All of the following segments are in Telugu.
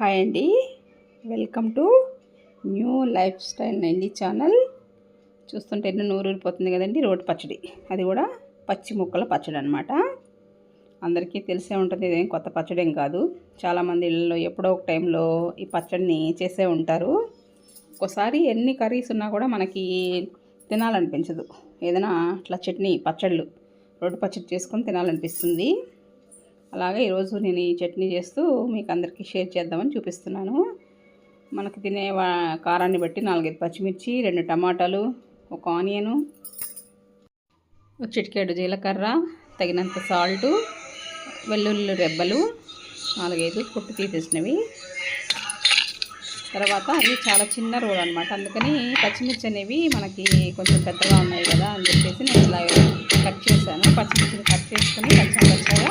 హాయ్ అండి. Welcome to new life style నైండి channel చూస్తుంటే ఎన్నో నూరూరిపోతుంది కదండి రోడ్ పచ్చడి. అది కూడా పచ్చి ముక్కల పచ్చడి అనమాట అందరికీ తెలిసే ఉంటుంది ఇదేం కొత్త పచ్చడి ఏం కాదు. చాలామంది ఇళ్ళలో ఎప్పుడో ఒక టైంలో ఈ పచ్చడిని చేసే ఉంటారు. ఒకసారి ఎన్ని కర్రీస్ ఉన్నా కూడా మనకి తినాలనిపించదు. ఏదైనా అట్లా చట్నీ పచ్చళ్ళు రోడ్డు పచ్చడి చేసుకొని తినాలనిపిస్తుంది. అలాగే ఈరోజు నేను ఈ చట్నీ చేస్తూ మీకు అందరికీ షేర్ చేద్దామని చూపిస్తున్నాను. మనకి తినే కారాన్ని బట్టి నాలుగైదు పచ్చిమిర్చి రెండు టమాటాలు ఒక ఆనియను చిటికేడు జీలకర్ర తగినంత సాల్టు వెల్లుల్లి రెబ్బలు నాలుగైదు పుట్టు తీసేసినవి. తర్వాత ఇవి చాలా చిన్న రోల్ అనమాట అందుకని పచ్చిమిర్చి అనేవి మనకి కొంచెం పెద్దగా ఉన్నాయి కదా అని చెప్పేసి నేను ఇలా కట్ చేశాను. పచ్చిమిర్చిని కట్ చేసుకుని కొంచెం పచ్చగా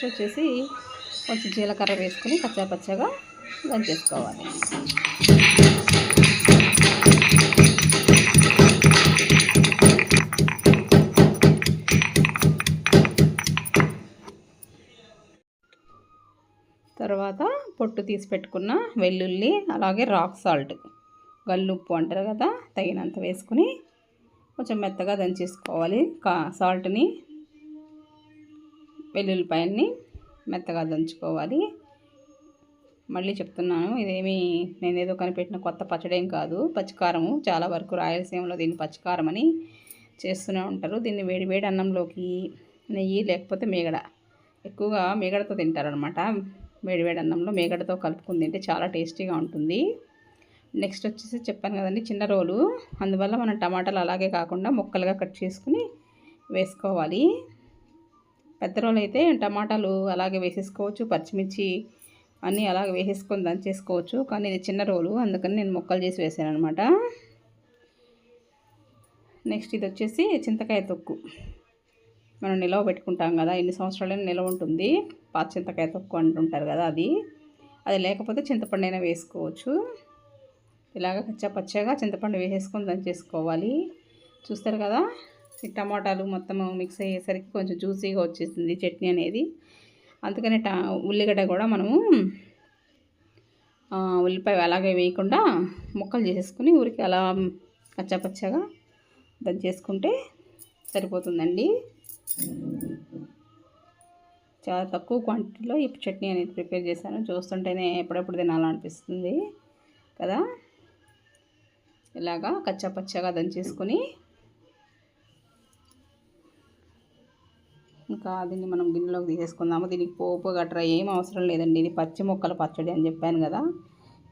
నెక్స్ట్ వచ్చేసి కొంచెం జీలకర్ర వేసుకుని కచ్చా పచ్చగా దంచేసుకోవాలి. తర్వాత పొట్టు తీసి పెట్టుకున్న వెల్లుల్లి అలాగే రాక్ సాల్ట్ గల్లుప్పు అంటారు కదా తగినంత వేసుకుని కొంచెం మెత్తగా దంచేసుకోవాలి. కా సాల్ట్ని వెల్లుల్లిపాయల్ని మెత్తగా దంచుకోవాలి. మళ్ళీ చెప్తున్నాను ఇదేమి నేను ఏదో కనిపెట్టిన కొత్త పచ్చడేం కాదు. పచ్చికారము చాలా వరకు రాయలసీమలో దీన్ని పచ్చికారం అని చేస్తూనే ఉంటారు. దీన్ని వేడి వేడి అన్నంలోకి నెయ్యి లేకపోతే మేగడ. ఎక్కువగా మీగడతో తింటారనమాట వేడి వేడి అన్నంలో మేగడతో కలుపుకుని తింటే చాలా టేస్టీగా ఉంటుంది. నెక్స్ట్ వచ్చేసి చెప్పాను కదండి చిన్న రోలు. అందువల్ల మనం టమాటాలు అలాగే కాకుండా ముక్కలుగా కట్ చేసుకుని వేసుకోవాలి. పెద్ద రోలు అయితే టమాటాలు అలాగే వేసేసుకోవచ్చు పచ్చిమిర్చి అన్నీ అలాగే వేసేసుకొని దంచేసుకోవచ్చు. కానీ ఇది చిన్న రోలు అందుకని నేను ముక్కలు చేసి వేసాను అనమాట నెక్స్ట్ ఇది వచ్చేసి చింతకాయ తొక్కు. మనం నిలవ పెట్టుకుంటాం కదా ఎన్ని సంవత్సరాలైనా నిలవ ఉంటుంది. పాత చింతకాయ తొక్కు అంటుంటారు కదా అది. అది లేకపోతే చింతపండు అయినా వేసుకోవచ్చు. ఇలాగ పచ్చ పచ్చగా చింతపండు వేసేసుకొని దంచేసుకోవాలి. చూస్తారు కదా? ఈ టమాటాలు మొత్తం మిక్స్ అయ్యేసరికి కొంచెం జ్యూసీగా వచ్చేసింది చట్నీ అనేది. అందుకని టా ఉల్లిగడ్డ కూడా మనము ఉల్లిపాయ అలాగే వేయకుండా ముక్కలు చేసేసుకుని ఊరికి అలా కచ్చాపచ్చగా దంచేసుకుంటే సరిపోతుందండి. చాలా తక్కువ క్వాంటిటీలో ఈ చట్నీ అనేది ప్రిపేర్ చేశాను. చూస్తుంటేనే ఎప్పుడెప్పుడు తినాలనిపిస్తుంది కదా. ఇలాగా కచ్చపచ్చగా దంచేసుకొని ఇంకా దీన్ని మనం గిన్నెలోకి తీసేసుకుందాము. దీనికి పోపు గట్రా ఏం అవసరం లేదండి. ఇది పచ్చి మొక్కల పచ్చడి అని చెప్పాను కదా.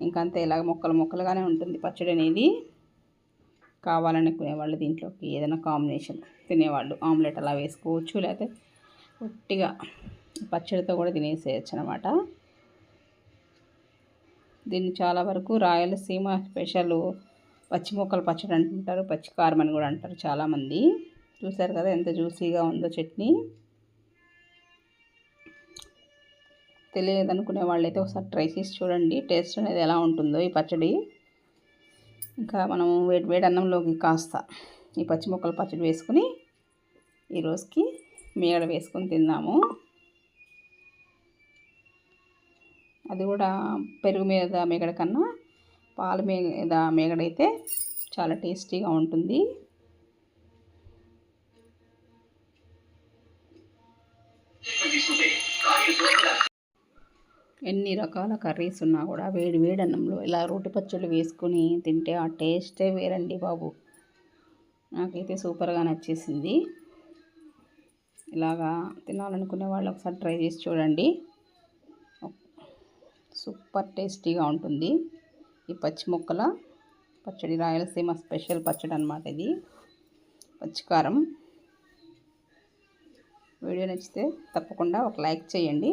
ఇంకంతే ఇలాగ మొక్కలు మొక్కలుగానే ఉంటుంది పచ్చడి అనేది. కావాలనుకునేవాళ్ళు దీంట్లోకి ఏదైనా కాంబినేషన్ తినేవాళ్ళు. ఆమ్లెట్ అలా వేసుకోవచ్చు లేకపోతే ఒట్టిగా పచ్చడితో కూడా తినేసేయచ్చు అనమాట దీన్ని చాలా వరకు రాయలసీమ స్పెషల్ పచ్చి మొక్కలు పచ్చడి అంటుంటారు పచ్చి కారం అని కూడా అంటారు చాలామంది. చూసారు కదా ఎంత జ్యూసీగా ఉందో చట్నీ. తెలియదు అనుకునే వాళ్ళైతే ఒకసారి ట్రై చేసి చూడండి. టేస్ట్ అనేది ఎలా ఉంటుందో ఈ పచ్చడి. ఇంకా మనం వేడి వేడి అన్నంలోకి కాస్త ఈ పచ్చి మొక్కల పచ్చడి వేసుకుని ఈరోజుకి మేడ వేసుకొని తిన్నాము అది కూడా పెరుగు మీద మేగడ కన్నా పాల మీద మేగడైతే చాలా టేస్టీగా ఉంటుంది. ఎన్ని రకాల కర్రీస్ ఉన్నా కూడా వేడి వేడి అన్నంలో ఇలా రోటి పచ్చళ్ళు వేసుకొని తింటే ఆ టేస్టే వేరండి బాబు. నాకైతే సూపర్గా నచ్చేసింది. ఇలాగా తినాలనుకునే వాళ్ళు ఒకసారి ట్రై చేసి చూడండి. సూపర్ టేస్టీగా ఉంటుంది. ఈ పచ్చి ముక్కల పచ్చడి రాయలసీమ స్పెషల్ పచ్చడి అనమాట ఇది. పచ్చికారం. వీడియో నచ్చితే తప్పకుండా ఒక లైక్ చేయండి.